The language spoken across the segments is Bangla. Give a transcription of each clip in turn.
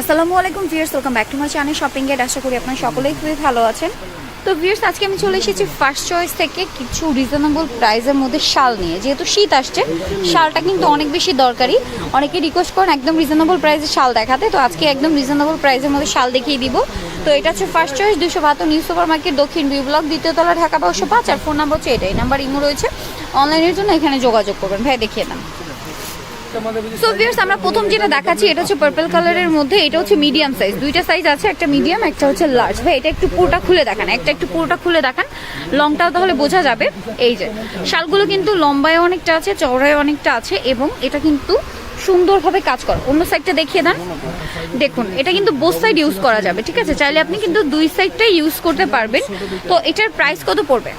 আসসালামু আলাইকুম viewers welcome back to my channel shopping gate আশা করি আপনারা সকলেই খুবই ভালো আছেন। তো ভিউয়ার্স, আজকে আমি চলে এসেছি ফার্স্ট চয়েস থেকে কিছু রিজনেবল প্রাইসের মধ্যে শাল নিয়ে। যেহেতু শীত আসছে, শালটা কিন্তু অনেক বেশি দরকারি। অনেকে রিকোয়েস্ট করেন একদম রিজনেবল প্রাইসে শাল দেখাতে। তো আজকে একদম রিজনেবল প্রাইসের মধ্যে শাল দেখিয়ে দিব। তো এটা হচ্ছে ফার্স্ট চয়েস দুশো বাহাত্তর নিউ সুপার মার্কেট দক্ষিণ বি ব্লক দ্বিতীয় তলা, ঢাকা বারোশো পাঁচ, আর ফোন নাম্বার হচ্ছে এটাই নাম্বার ইমো রয়েছে। অনলাইনের জন্য এখানে যোগাযোগ করবেন। ভাই, দেখিয়ে দেন। সো ভিউয়ার্স আমরা প্রথম যেটা দেখাচ্ছি, এটা হচ্ছে পার্পল কালারের মধ্যে, এটা হচ্ছে মিডিয়াম সাইজ দুইটা সাইজ আছে, একটা মিডিয়াম একটা হচ্ছে লার্জ ভাই, এটা একটু পুরোটা খুলে দেখান, একটা একটু পুরোটা খুলে দেখান। লংটাও তাহলে বোঝা যাবে। এই যে, শালগুলো কিন্তু লম্বায় অনেকটা আছে চওড়ায় অনেকটা আছে, এবং এটা কিন্তু সুন্দরভাবে কাজ করে। অন্য সাইডটা দেখিয়ে দেন। দেখুন, এটা কিন্তু বোথ সাইড ইউজ করা যাবে, ঠিক আছে? চাইলে আপনি কিন্তু দুই সাইডটাই ইউজ করতে পারবেন। তো এটার প্রাইস কত পড়বে?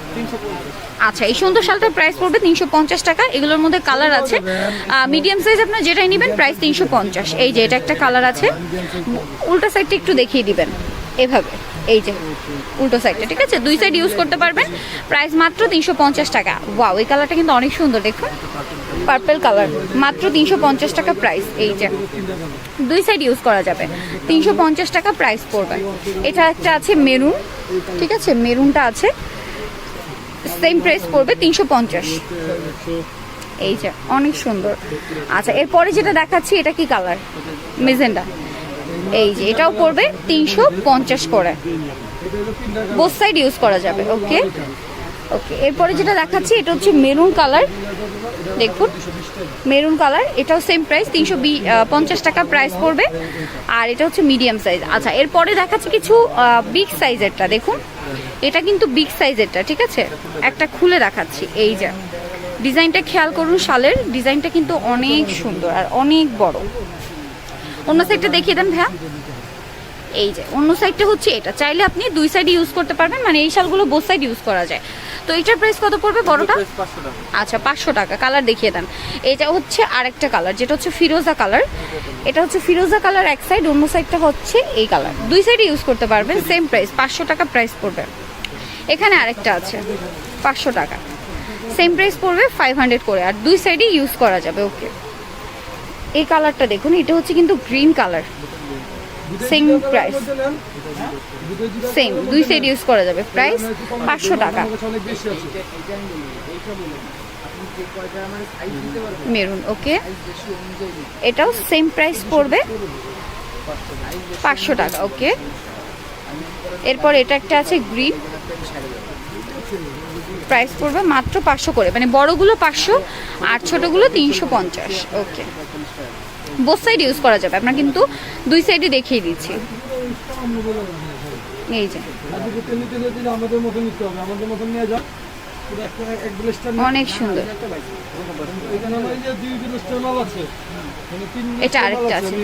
আচ্ছা এই সুন্দর শালটার প্রাইস পড়বে তিনশো পঞ্চাশ টাকা। এগুলোর মধ্যে কালার আছে। মিডিয়াম সাইজ আপনার যেটাই নেবেন প্রাইস তিনশো পঞ্চাশ। এই যে, এটা একটা কালার আছে। উল্টা সাইডটা একটু দেখিয়ে দিবেন। এভাবে, এই যে উল্টো সাইডটা ঠিক আছে? দুই সাইড ইউজ করতে পারবেন। প্রাইস মাত্র তিনশো পঞ্চাশ টাকা। ওয়াও এই কালারটা কিন্তু অনেক সুন্দর, দেখুন। পার্পেল কালার মাত্র তিনশো পঞ্চাশ টাকা প্রাইস এই যে। দুই সাইড ইউজ করা যাবে। তিনশো পঞ্চাশ টাকা প্রাইস পড়বে। এটা একটা আছে মেরুন ঠিক আছে? মেরুনটা আছে। সেম প্রাইস পড়বে তিনশো পঞ্চাশ। এই যে, অনেক সুন্দর। আচ্ছা এরপরে যেটা দেখাচ্ছি, এটা কি কালার মেজেন্ডা এই যে এটাও পড়বে তিনশো পঞ্চাশ করে। বোথ সাইড ইউজ করা যাবে ওকে ওকে এরপরে যেটা দেখাচ্ছি, এটা হচ্ছে মেরুন কালার দেখুন মেরুন কালার এটাও সেম প্রাইস তিনশো পঞ্চাশ টাকা প্রাইস পড়বে। আর এটা হচ্ছে মিডিয়াম সাইজ আচ্ছা এরপরে দেখাচ্ছি কিছু বিগ সাইজেরটা দেখুন। এটা কিন্তু বিগ সাইজেরটা ঠিক আছে? একটা খুলে দেখাচ্ছি, এই যে। ডিজাইনটা খেয়াল করুন, শালের। ডিজাইনটা কিন্তু অনেক সুন্দর আর অনেক বড়। অন্য সাইডটা দেখিয়ে দেন ভাইয়া। এই যে অন্য সাইডটা হচ্ছে এটা। চাইলে আপনি দুই সাইড ইউজ করতে পারবেন মানে এই শালগুলো বোথ সাইড ইউজ করা যায়। তো এটার প্রাইস কত পড়বে বড়টা? আচ্ছা পাঁচশো টাকা। কালার দেখিয়ে দেন। এটা হচ্ছে আরেকটা কালার যেটা হচ্ছে ফিরোজা কালার এটা হচ্ছে ফিরোজা কালার এক সাইড অন্য সাইডটা হচ্ছে এই কালার দুই সাইডে ইউজ করতে পারবেন সেম প্রাইস পাঁচশো টাকা প্রাইস পড়বে। এখানে আরেকটা আছে পাঁচশো টাকা। সেম প্রাইস পড়বে ফাইভ হান্ড্রেড করে আর দুই সাইডে ইউজ করা যাবে ওকে এই কালারটা দেখুন, এটা হচ্ছে কিন্তু green colour. Same price same দুই সাইড ইউজ করা যাবে। প্রাইস পাঁচশো টাকা। মেরুন ওকে এটাও সেম প্রাইস পড়বে। পাঁচশো টাকা ওকে এরপর এটা একটা আছে গ্রিন প্রাইস পড়বে মাত্র পাঁচশো করে মানে বড়গুলো পাঁচশো আর ছোটোগুলো তিনশো পঞ্চাশ ওকে বোথ সাইড ইউজ করা যাবে আপনার কিন্তু দুই সাইডে দেখিয়ে দিচ্ছি এই যে অনেক সুন্দর মানে এটা আরেকটা আছে।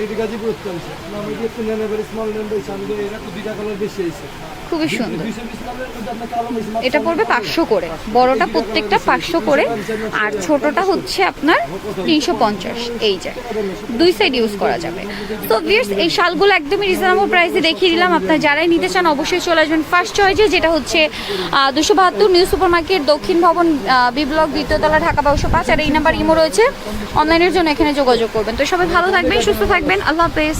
খুবই সুন্দর। এটা পড়বে পাঁচশো করে। বড়টা প্রত্যেকটা পাঁচশো করে। আর ছোটটা হচ্ছে আপনার তিনশো পঞ্চাশ। এই যে, দুই সাইড ইউজ করা যাবে। তো ভিয়ার্স এই শালগুলো একদমই রিজনেবল প্রাইসে দেখিয়ে দিলাম। আপনার যারাই নিতে চান, অবশ্যই চলে আসবেন ফার্স্ট চয়েসে যেটা হচ্ছে দুশো বাহাত্তর নিউ সুপার মার্কেট দক্ষিণ ভবন বি ব্লক দ্বিতীয়তলা, ঢাকা বারোশো পাঁচ, আর এই নাম্বার ইমো রয়েছে। অনলাইনের জন্য এখানে যোগাযোগ করবেন। তো সবাই ভালো থাকবেন, সুস্থ থাকবেন। আল্লাহ হাফেজ।